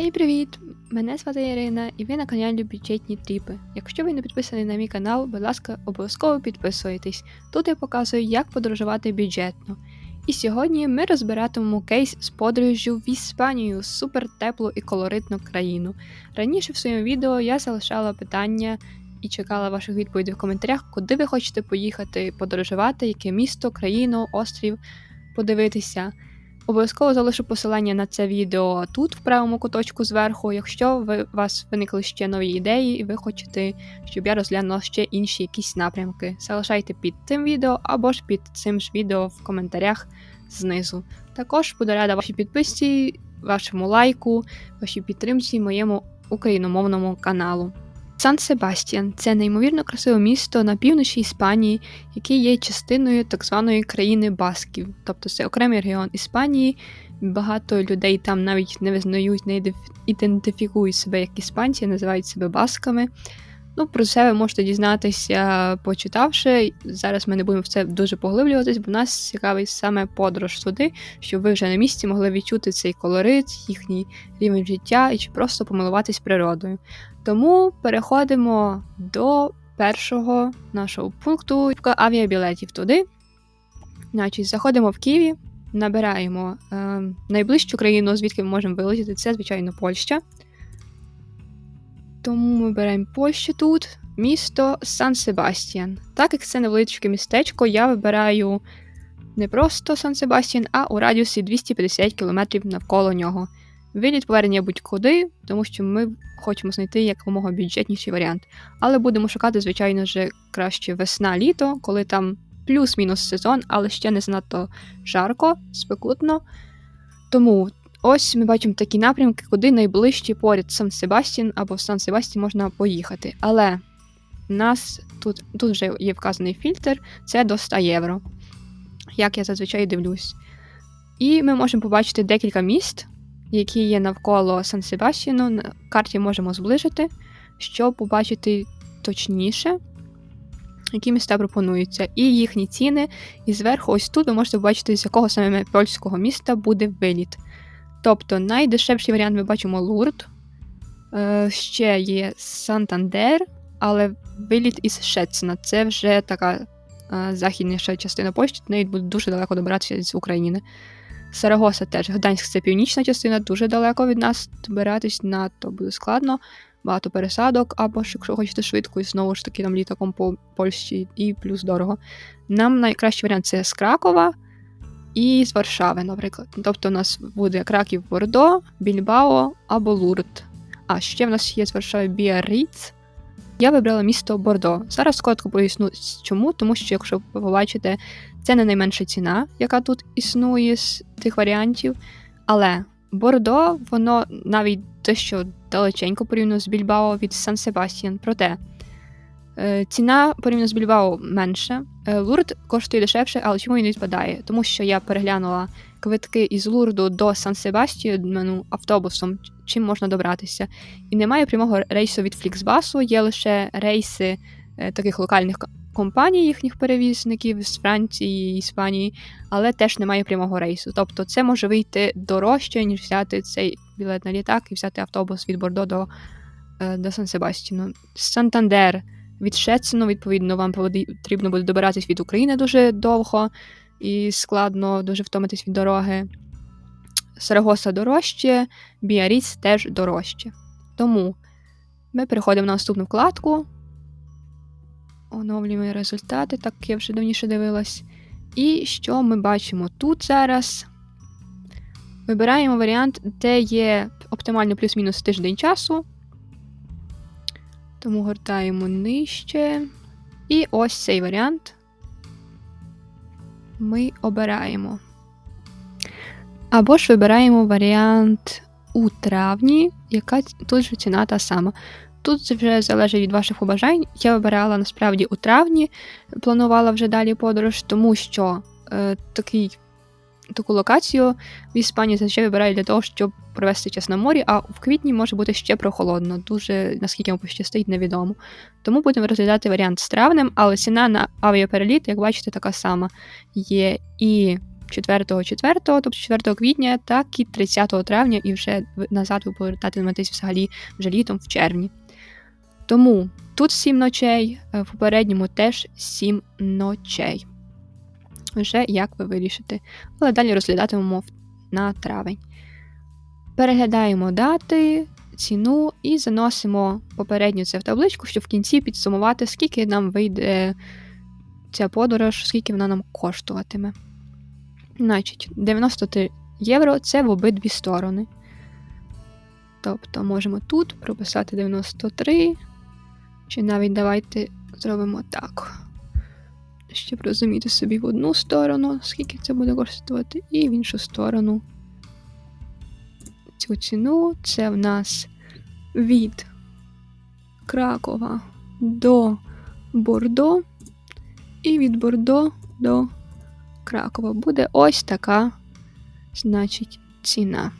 Хей, привіт! Мене звати Ірина, і ви на каналі Бюджетні Тріпи. Якщо ви не підписані на мій канал, будь ласка, обов'язково підписуйтесь. Тут я показую, як подорожувати бюджетно. І сьогодні ми розбиратимемо кейс з подорожжю в Іспанію, супер теплу і колоритну країну. Раніше в своєму відео я залишала питання і чекала ваших відповідей в коментарях, куди ви хочете поїхати, подорожувати, яке місто, країну, острів подивитися. Обов'язково залишу посилання на це відео тут, в правому куточку зверху, якщо ви, у вас виникли ще нові ідеї, і ви хочете, щоб я розглянула ще інші якісь напрямки. Залишайте під цим відео або ж під цим ж відео в коментарях знизу. Також буду рада вашій підписці, вашому лайку, вашій підтримці моєму україномовному каналу. Сан Себастьян це неймовірно красиве місто на півночі Іспанії, яке є частиною так званої країни Басків, тобто це окремий регіон Іспанії. Багато людей там навіть не визнають, не ідентифікують себе як іспанці, називають себе басками. Ну, про це ви можете дізнатися, почитавши. Зараз ми не будемо в це дуже поглиблюватись, бо нас цікавить саме подорож туди, щоб ви вже на місці могли відчути цей колорит, їхній рівень життя і чи просто помилуватись природою. Тому переходимо до першого нашого пункту авіабілетів туди. Значить, Заходимо в Києві, набираємо е, найближчу країну, звідки ми можемо вилетіти, це, звичайно, Польща. Тому ми беремо Польщу тут, місто Сан Себастьян. Так як це невеличке містечко, я вибираю не просто Сан Себастьян, а у радіусі 250 км навколо нього. Виліт повернення будь-куди, тому що ми хочемо знайти якомога бюджетніший варіант. Але будемо шукати, звичайно ж, краще весна-літо, коли там плюс-мінус сезон, але ще не занадто жарко, спекутно. Тому ось ми бачимо такі напрямки, куди найближче поряд Сан Себастін або в Сан Себастін можна поїхати. Але у нас тут тут вже є вказаний фільтр, це до 100 євро, як я зазвичай дивлюсь. І ми можемо побачити декілька міст які є навколо Сан Себастьяну, на карті можемо зближити, щоб побачити точніше, які міста пропонуються, і їхні ціни. І зверху, ось тут ви можете побачити, з якого саме польського міста буде виліт. Тобто найдешевший варіант ми бачимо Лурд, е, ще є Сантандер, але виліт із Шецна. Це вже така е, західніша частина Польщі, неї буде дуже далеко добиратися з України. Сарагоса теж. Гданськ це північна частина, дуже далеко від нас добиратись, надто буде складно, багато пересадок, або ж якщо хочете швидко, і знову ж таки там літаком по Польщі і плюс дорого. Нам найкращий варіант це з Кракова і з Варшави, наприклад. Тобто у нас буде Краків Бордо, Більбао або Лурд. А ще в нас є з Варшави Біарриц. Я вибрала місто Бордо. Зараз коротко поясню, чому, тому що, якщо ви побачите, це не найменша ціна, яка тут існує з тих варіантів. Але Бордо, воно навіть дещо далеченько порівняно з Більбао від Сан Себастьян. Проте ціна порівняно з Більбао менша. Е, Лурд коштує дешевше, але чому він не відпадає? Тому що я переглянула квитки із Лурду до Сан Себастьяну автобусом, чим можна добратися. І немає прямого рейсу від Фліксбасу, є лише рейси е, таких локальних компаній, їхніх перевізників з Франції, Іспанії, але теж немає прямого рейсу. Тобто це може вийти дорожче, ніж взяти цей білет на літак і взяти автобус від Бордо до е, до Сан Себастіну. Сантандер від Шецену, відповідно, вам потрібно буде добиратись від України дуже довго і складно дуже втомитись від дороги. Сарагоса дорожче, Біаріс теж дорожче. Тому ми переходимо на наступну вкладку. Оновлюємо результати, так я вже давніше дивилась. І що ми бачимо тут зараз? Вибираємо варіант, де є оптимально плюс-мінус тиждень часу. Тому гортаємо нижче. І ось цей варіант ми обираємо. Або ж вибираємо варіант у травні, яка тут же ціна та сама. Тут вже залежить від ваших побажань. Я вибирала насправді у травні, планувала вже далі подорож, тому що е, такий, таку локацію в Іспанії зазвичай вибирають для того, щоб провести час на морі, а в квітні може бути ще прохолодно. Дуже наскільки вам пощастить, невідомо. Тому будемо розглядати варіант з травнем, але ціна на авіапереліт, як бачите, така сама є і 4-4, тобто 4 квітня, так і 30 травня, і вже назад ви повертатиметесь взагалі вже літом в червні. Тому тут 7 ночей, е, в попередньому теж 7 ночей. Вже як ви вирішите. Але далі розглядатимемо на травень. Переглядаємо дати, ціну і заносимо попередню це в табличку, щоб в кінці підсумувати, скільки нам вийде ця подорож, скільки вона нам коштуватиме. Значить, 93 євро це в обидві сторони. Тобто можемо тут прописати 93. Чи навіть давайте зробимо так. Щоб розуміти собі в одну сторону, скільки це буде коштувати, і в іншу сторону цю ціну. Це в нас від Кракова до Бордо, і від Бордо до Кракова буде ось така, значить, ціна.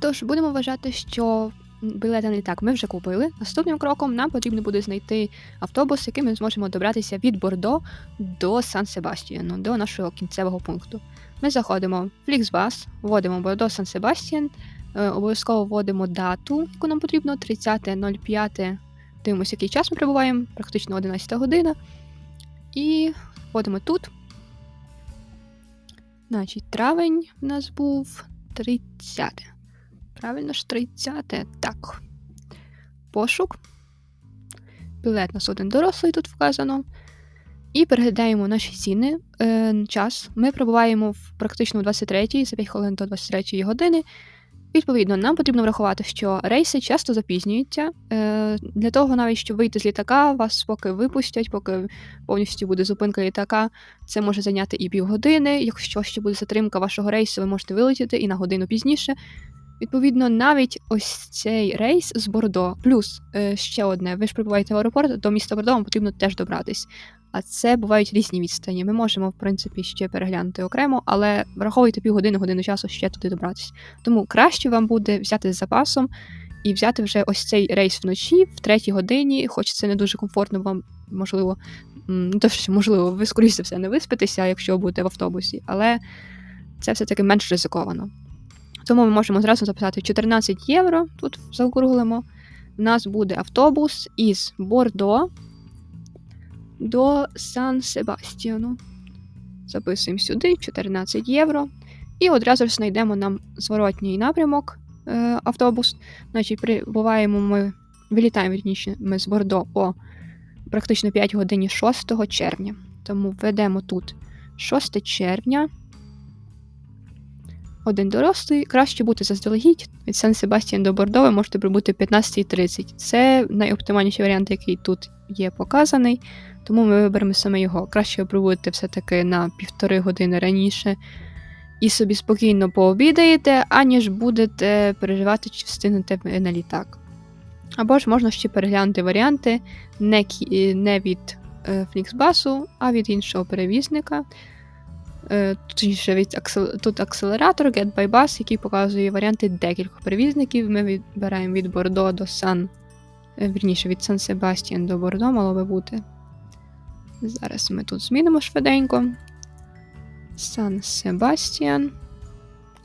Тож, будемо вважати, що білети на літак ми вже купили. Наступним кроком нам потрібно буде знайти автобус, яким ми зможемо добратися від Бордо до Сан Себастьяну, до нашого кінцевого пункту. Ми заходимо в Flixbus, вводимо Бордо Сан Себастьян, е, обов'язково вводимо дату, яку нам потрібно, 30.05. Дивимося, який час ми прибуваємо, практично 11 година. І вводимо тут. Значить, травень у нас був 30. Правильно ж 30. Так. Пошук. Білет у нас один дорослий тут вказано. І переглядаємо наші ціни. Е, Час. Ми прибуваємо в практично 23 за 5 хвилин до 23-ї години. Відповідно, нам потрібно врахувати, що рейси часто запізнюються. Е, Для того, навіть щоб вийти з літака, вас поки випустять, поки повністю буде зупинка літака, це може зайняти і півгодини. Якщо ще буде затримка вашого рейсу, ви можете вилетіти і на годину пізніше. Відповідно, навіть ось цей рейс з Бордо, плюс е, ще одне, ви ж прибуваєте в аеропорт, до міста Бордо вам потрібно теж добратись. А це бувають різні відстані. Ми можемо, в принципі, ще переглянути окремо, але враховуйте півгодини, годину часу ще туди добратись. Тому краще вам буде взяти з запасом і взяти вже ось цей рейс вночі, в третій годині, хоч це не дуже комфортно, вам можливо, то що можливо, ви скоріше за все не виспитеся, якщо будете в автобусі, але це все-таки менш ризиковано. Тому ми можемо зразу записати 14 євро, тут заокруглимо. У нас буде автобус із Бордо до Сан Себастьяну. Записуємо сюди 14 євро. І одразу ж знайдемо нам зворотній напрямок е, автобус. Значить, прибуваємо ми, вилітаємо вірніше, ми з Бордо о практично 5 годині 6 червня. Тому введемо тут 6 червня. Один дорослий, краще бути заздалегідь. Від Сан Себастьян до Бордо ви можете прибути 15.30. Це найоптимальніший варіант, який тут є показаний, тому ми виберемо саме його. Краще прибути все-таки на півтори години раніше і собі спокійно пообідаєте, аніж будете переживати, чи встигнете на літак. Або ж можна ще переглянути варіанти не не від е, Flixbus, а від іншого перевізника. Е, точніше, від аксел... тут акселератор Get by Bus, який показує варіанти декількох перевізників. Ми відбираємо від Бордо до Сан. Е, вірніше, від Сан Себастьян до Бордо мало би бути. Зараз ми тут змінимо швиденько. Сан Себастьян,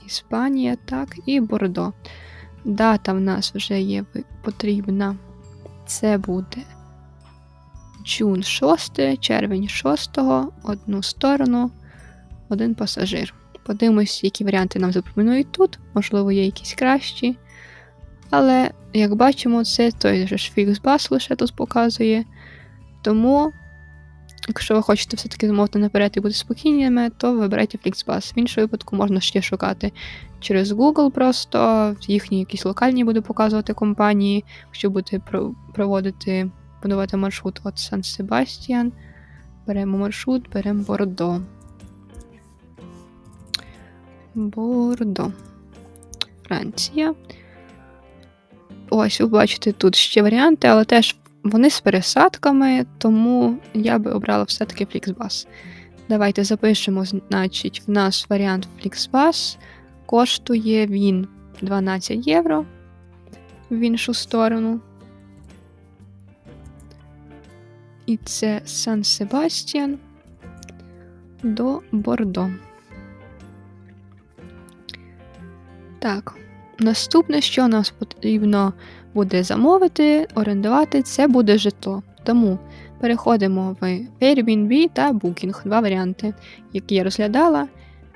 Іспанія, так, і Бордо. Дата в нас вже є потрібна. Це буде Джун 6, червень 6, одну сторону один пасажир. Подивимось, які варіанти нам запропонують тут, можливо, є якісь кращі. Але, як бачимо, це той же Flixbus лише тут показує. Тому, якщо ви хочете все-таки замовити наперед і бути спокійними, то вибирайте Flixbus. В іншому випадку можна ще шукати через Google просто, їхні якісь локальні буде показувати компанії, якщо будете проводити, будувати маршрут от Сан Себастьян. Беремо маршрут, беремо Бордо. Бордо. Франція. Ось, ви бачите, тут ще варіанти, але теж вони з пересадками, тому я би обрала все-таки Flixbus. Давайте запишемо, значить, в нас варіант Flixbus. Коштує він 12 євро в іншу сторону. І це Сан Себастьян до Бордо. Так, наступне, що нам потрібно буде замовити, орендувати, це буде житло. Тому переходимо в Airbnb та Booking, два варіанти, які я розглядала.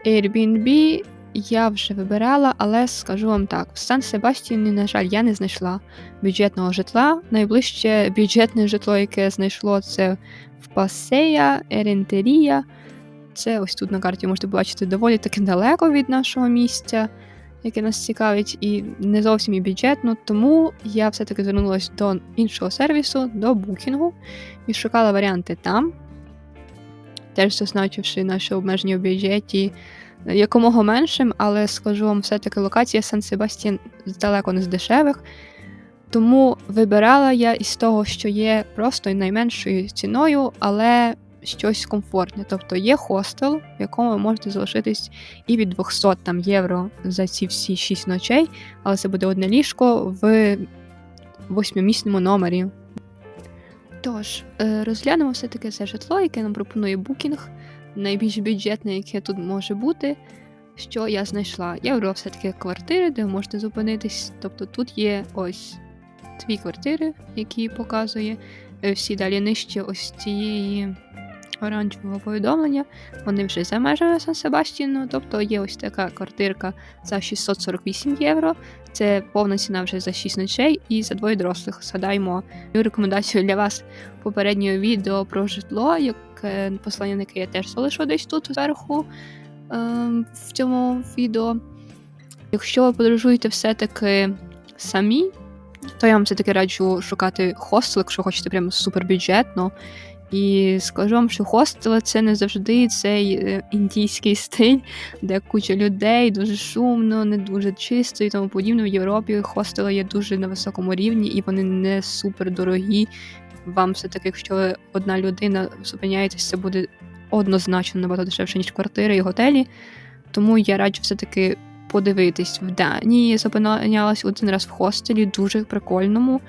Airbnb я вже вибирала, але скажу вам так: в Сан Себастьяні, на жаль, я не знайшла бюджетного житла. Найближче бюджетне житло, яке знайшло, це в Пасея, Ерентерія. Це ось тут на карті можете бачити доволі таки далеко від нашого місця, яке нас цікавить, і не зовсім і бюджетно. Тому я все-таки звернулася до іншого сервісу, до букінгу, і шукала варіанти там, теж зазначивши наші обмеження в бюджеті якомога меншим, але скажу вам, все-таки локація Сан Себастьян далеко не з дешевих. Тому вибирала я із того, що є просто найменшою ціною, але щось комфортне. Тобто є хостел, в якому ви можете залишитись і від 200 там, євро за ці всі 6 ночей, але це буде одне ліжко в восьмимісному номері. Тож, е, розглянемо все-таки це житло, яке нам пропонує букінг, найбільш бюджетне, яке тут може бути. Що я знайшла? Я вибрала все-таки квартири, де ви можете зупинитись. Тобто тут є ось дві квартири, які показує е, всі далі нижче ось цієї оранжевого повідомлення. Вони вже за межами Сан Себастьяну, тобто є ось така квартирка за 648 євро. Це повна ціна вже за 6 ночей і за двоє дорослих. Згадаємо мою рекомендацію для вас попереднього відео про житло, яке послання на яке я теж залишу десь тут зверху ем, в цьому відео. Якщо ви подорожуєте все-таки самі, то я вам все-таки раджу шукати хостел, якщо хочете прямо супербюджетно. І скажу вам, що хостели це не завжди цей е, індійський стиль, де куча людей, дуже шумно, не дуже чисто і тому подібне. В Європі хостели є дуже на високому рівні і вони не супер дорогі. Вам все-таки, якщо ви одна людина зупиняєтесь, це буде однозначно набагато дешевше, ніж квартири і готелі. Тому я раджу все-таки подивитись в Данії. Зупинялась один раз в хостелі, дуже прикольному,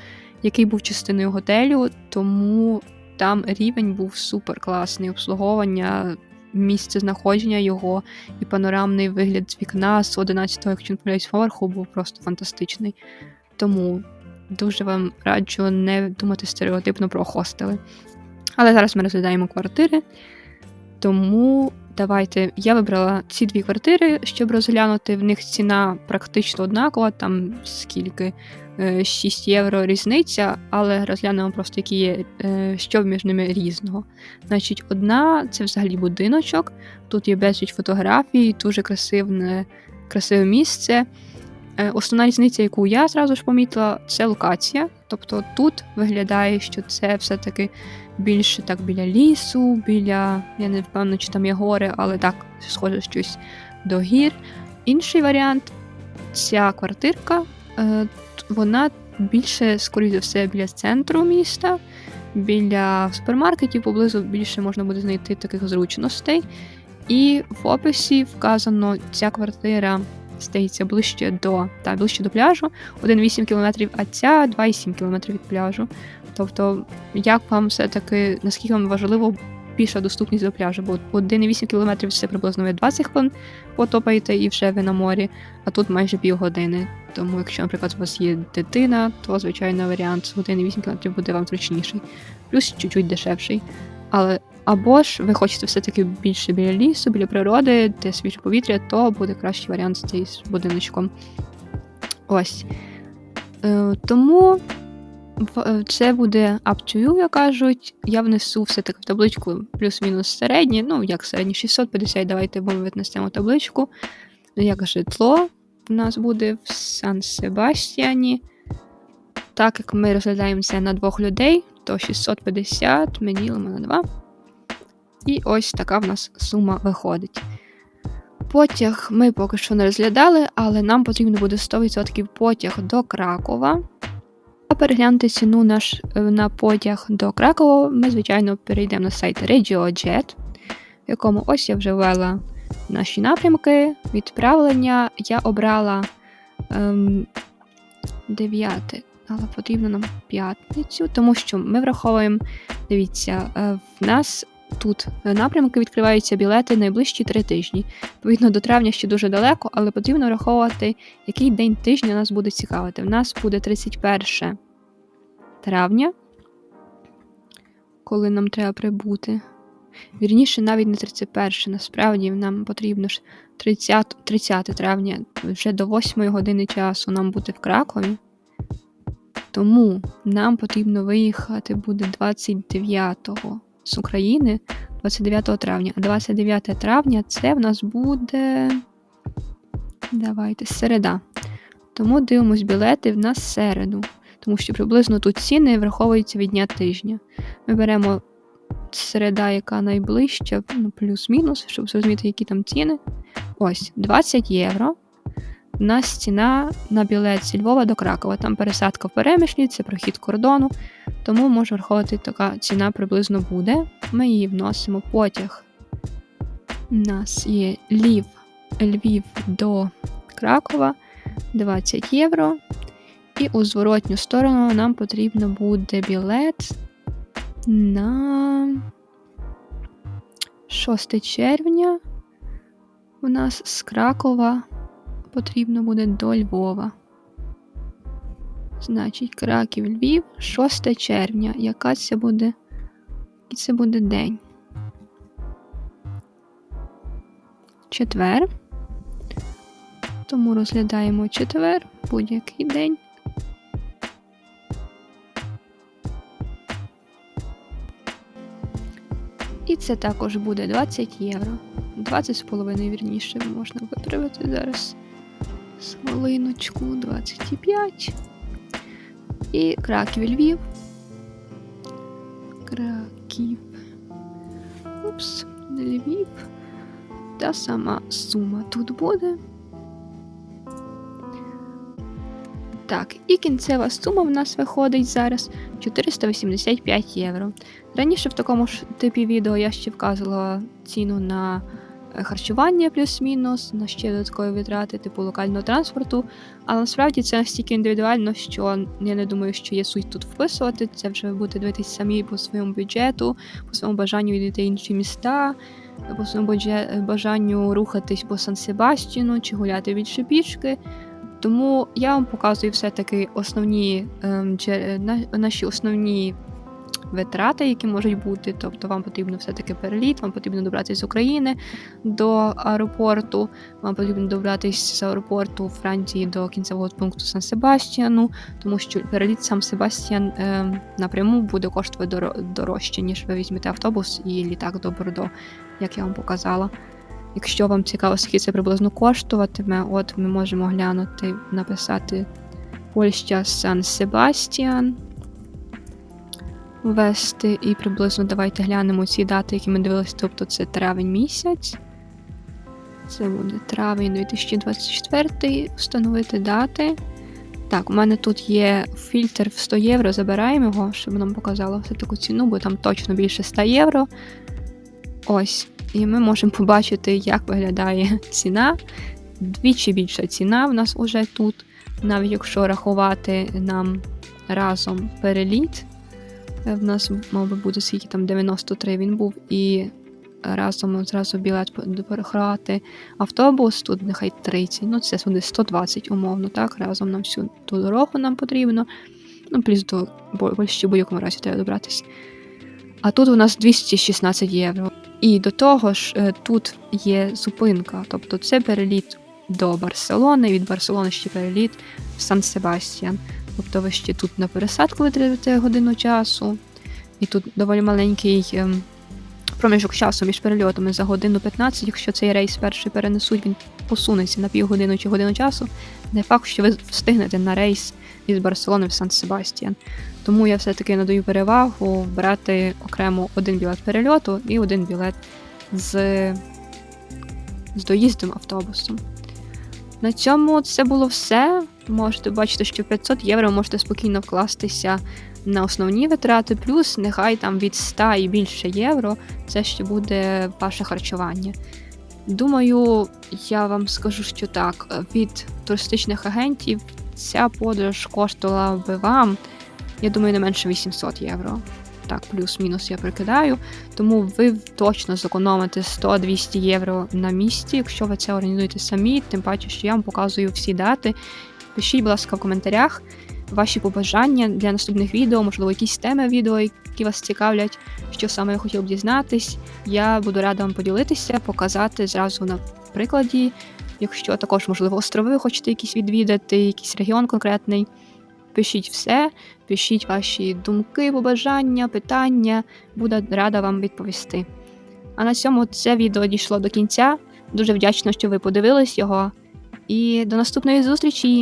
який був частиною готелю, тому там рівень був супер класний. Обслуговування, місце знаходження його і панорамний вигляд з вікна з 11-го, якщо не помиляюсь, поверху, був просто фантастичний. Тому дуже вам раджу не думати стереотипно про хостели. Але зараз ми розглядаємо квартири. Тому давайте я вибрала ці дві квартири, щоб розглянути. В них ціна практично однакова, там скільки 6 е, євро різниця, але розглянемо просто, які є, е, що між ними різного. Значить, одна це взагалі будиночок. Тут є безліч фотографій, дуже красивне, красиве місце. Е, основна різниця, яку я зразу ж помітила, це локація. Тобто тут виглядає, що це все-таки більше так біля лісу, біля, я не впевнена, чи там є гори, але так, схоже щось до гір. Інший варіант ця квартирка, вона більше, скоріше за все, біля центру міста, біля супермаркетів, поблизу більше можна буде знайти таких зручностей. І в описі вказано, ця квартира здається ближче до та, ближче до пляжу, 1,8 км, а ця 2,7 км від пляжу. Тобто, як вам все-таки, наскільки вам важливо більша доступність до пляжу, бо 1,8 км це приблизно ви 20 хвилин потопаєте і вже ви на морі, а тут майже півгодини. Тому, якщо, наприклад, у вас є дитина, то звичайно варіант з 1,8 км буде вам зручніший, плюс чуть-чуть дешевший. Але або ж ви хочете все-таки більше біля лісу, біля природи, де свіже повітря, то буде кращий варіант з цим будиночком. Ось. Е, Тому це буде up to you, як кажуть. Я внесу все-таки в табличку плюс-мінус середні, ну, як середні 650, давайте ми віднесемо табличку. Як житло в нас буде в Сан Себастьяні. Так як ми розглядаємо це на двох людей, то 650 ми ділимо на 2. І ось така в нас сума виходить. Потяг ми поки що не розглядали, але нам потрібно буде 100% потяг до Кракова. А переглянути ціну наш, е, на потяг до Кракова, ми, звичайно, перейдемо на сайт RegioJet, в якому ось я вже ввела наші напрямки. Відправлення я обрала ем, 9, але потрібно нам п'ятницю, тому що ми враховуємо, дивіться, е, в нас тут напрямки відкриваються білети найближчі три тижні. Відповідно, до травня ще дуже далеко, але потрібно враховувати, який день тижня нас буде цікавити. В нас буде 31 травня, коли нам треба прибути. Вірніше, навіть не 31, насправді нам потрібно ж 30 30 травня, вже до 8 години часу нам бути в Кракові. Тому нам потрібно виїхати буде 29-го з України 29 травня. А 29 травня це в нас буде. Давайте, середа. Тому дивимось білети в нас середу. Тому що приблизно тут ціни враховуються від дня тижня. Ми беремо середа, яка найближча, ну, плюс-мінус, щоб зрозуміти, які там ціни. Ось, 20 євро. У нас ціна на білет зі Львова до Кракова. Там пересадка в перемишлі, це прохід кордону, тому може враховувати така ціна приблизно буде. Ми її вносимо потяг. У нас є Львів, Львів до Кракова 20 євро. І у зворотню сторону нам потрібно буде білет на 6 червня. У нас з Кракова потрібно буде до Львова. Значить, Краків Львів, 6 червня. Яка це буде? Який це буде день? Четвер. Тому розглядаємо четвер, будь-який день. І це також буде 20 євро. 20 з половиною вірніше можна виправити зараз. Смолиночку 25. І Краків Львів. Краків. Упс, Львів. Та сама сума тут буде. Так, і кінцева сума в нас виходить зараз 485 євро. Раніше в такому ж типі відео я ще вказувала ціну на е, харчування плюс-мінус, на ще додаткові витрати, типу локального транспорту. Але насправді це настільки індивідуально, що я не думаю, що є суть тут вписувати. Це вже ви будете дивитися самі по своєму бюджету, по своєму бажанню відійти інші міста, по своєму бажанню рухатись по Сан-Себастіну чи гуляти більше пішки. Тому я вам показую все-таки основні ем, наші основні витрати, які можуть бути. Тобто вам потрібно все-таки переліт, вам потрібно добратися з України до аеропорту, вам потрібно добратися з аеропорту Франції до кінцевого пункту Сан Себастьяну, тому що переліт сам Себастьян е, напряму буде коштувати дорожче, ніж ви візьмете автобус і літак до Бордо, як я вам показала. Якщо вам цікаво, скільки це приблизно коштуватиме, от ми можемо глянути, написати Польща Сан Себастьян ввести і приблизно давайте глянемо ці дати, які ми дивилися, тобто це травень місяць. Це буде травень 2024, встановити дати. Так, у мене тут є фільтр в 100 євро, забираємо його, щоб нам показало все таку ціну, бо там точно більше 100 євро. Ось. І ми можемо побачити, як виглядає ціна. Двічі більша ціна в нас уже тут. Навіть якщо рахувати нам разом переліт, Е, в нас, мабуть, буде скільки там 93 він був, і разом зразу білет перехрати автобус, тут нехай 30, ну це буде 120 умовно, так, разом нам всю ту дорогу нам потрібно. Ну, плюс до Польщі в будь-якому разі треба добратися. А тут у нас 216 євро. І до того ж, е, тут є зупинка, тобто це переліт до Барселони, від Барселони ще переліт в Сан Себастьян. Тобто ви ще тут на пересадку витратите годину часу, і тут доволі маленький ем, проміжок часу між перельотами за годину 15. Якщо цей рейс перший перенесуть, він посунеться на півгодину чи годину часу. Не факт, що ви встигнете на рейс із Барселони в Сан-Себастьян. Тому я все-таки надаю перевагу брати окремо один білет перельоту і один білет з, з доїздом автобусом. На цьому це було все. Можете бачити, що 500 євро можете спокійно вкластися на основні витрати, плюс нехай там від 100 і більше євро це ще буде ваше харчування. Думаю, я вам скажу, що так, від туристичних агентів ця подорож коштувала би вам, я думаю, не менше 800 євро. так, плюс-мінус я прикидаю. Тому ви точно зекономите 100-200 євро на місці, якщо ви це організуєте самі, тим паче, що я вам показую всі дати. Пишіть, будь ласка, в коментарях ваші побажання для наступних відео, можливо, якісь теми відео, які вас цікавлять, що саме ви хотіли б дізнатись. Я буду рада вам поділитися, показати зразу на прикладі. Якщо також, можливо, острови ви хочете якісь відвідати, якийсь регіон конкретний. Пишіть все, пишіть ваші думки, побажання, питання. Буду рада вам відповісти. А на цьому це відео дійшло до кінця. Дуже вдячна, що ви подивились його. І до наступної зустрічі!